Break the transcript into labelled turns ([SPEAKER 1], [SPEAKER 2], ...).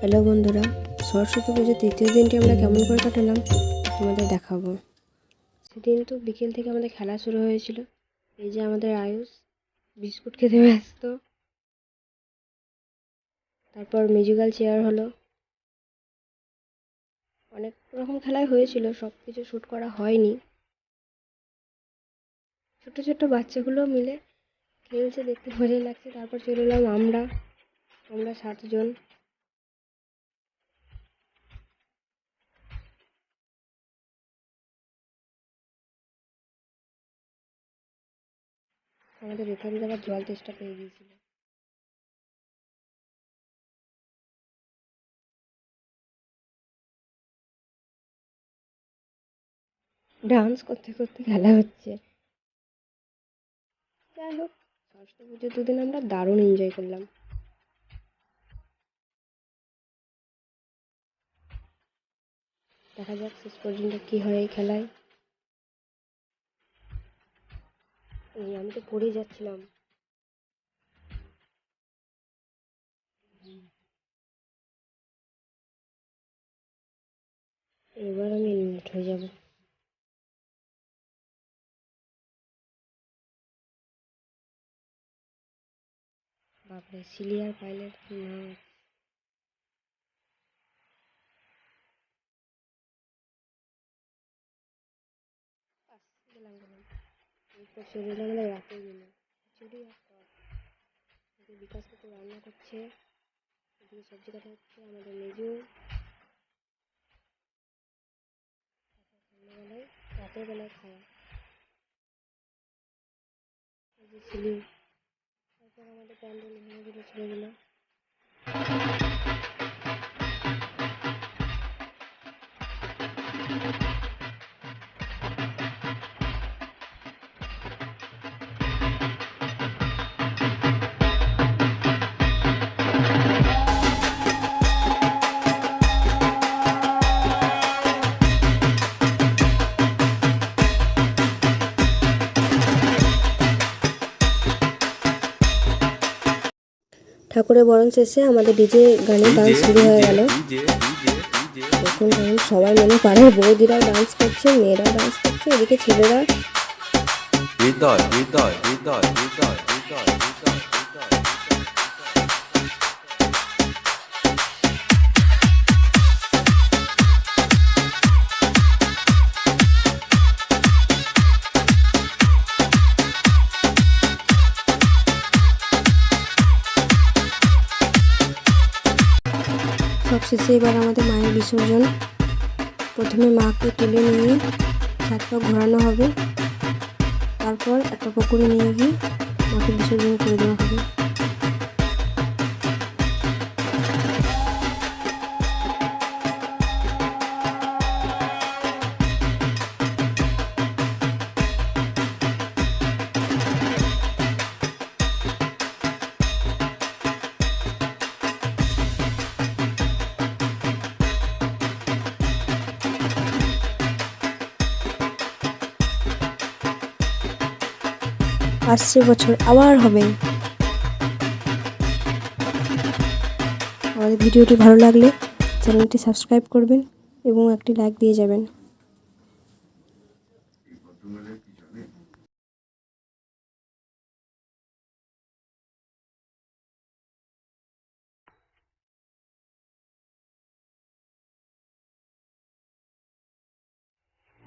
[SPEAKER 1] Hello বন্ধুরা, সরস্বতী পুজোর তৃতীয় দিনটি আমরা কেমন করে কাটালাম তোমাদের দেখাবো। সেদিন তো বিকেল থেকে আমাদের খেলা শুরু হয়েছিল। এই যে আমাদের আয়ুষ বিস্কুট খেতে ব্যস্ত। তারপর মিউজিক্যাল চেয়ার হলো। অনেক রকম খেলাই হয়েছিল সব কিছু শ্যুট করা হয়নি। ছোট ছোট বাচ্চাগুলো মিলে খেলছে, দেখতে মজা লাগছে। তারপর চলে এলাম আমরা আমরা সাতজন। আমাদের থেকে আবার জল তেষ্টা পেয়ে গিয়েছিল। ডান্স করতে করতে খেলা হচ্ছে। যাই হোক সরস্বতী পুজো দুদিন আমরা দারুণ এনজয় করলাম। দেখা যাক শেষ পর্যন্ত কি হয় এই খেলায়। এই আমি তো পড়ে যাচ্ছিলাম। এবার আমি এলিমিনেট হয়ে যাব। বাপরে সিলিয়ার পাইলট নাম বাস, গেলাম গেলাম। চলে আমাদের রাতের মেনু খিচুড়ি আর বিকাশ কাকু রান্না করছে। এদিকে সবজি কাটা হচ্ছে আমাদের মেজু। সন্ধ্যাবেলায় রাতের বেলায় খাওয়া। যে সিলি তারপর আমাদের প্যান্ডেল ভেঙে দিল ছেলেগুলো। ঠাকুরের বরণ শেষে আমাদের ডিজে গানের ডান্স শুরু হয়ে গেল। এখন সবাই মানে পাড়ার বৌদিরাও ডান্স করছে মেয়েরাও ডান্স করছে এদিকে ছেলেরা
[SPEAKER 2] হৃদয় হৃদয় হৃদয় হৃদয় হৃদয় হৃদয়।
[SPEAKER 1] সব শেষে এবার আমাদের মায়ের বিসর্জন। প্রথমে মাকে তুলে নিয়ে হাতটা ঘোরানো হবে। তারপর একটা পুকুরে নিয়ে গিয়ে মাকে বিসর্জন করে দেওয়া হবে। আসছে বছর আবার হবে। আমাদের ভিডিওটি ভালো লাগলে চ্যানেলটি সাবস্ক্রাইব করবেন এবং একটি লাইক দিয়ে যাবেন।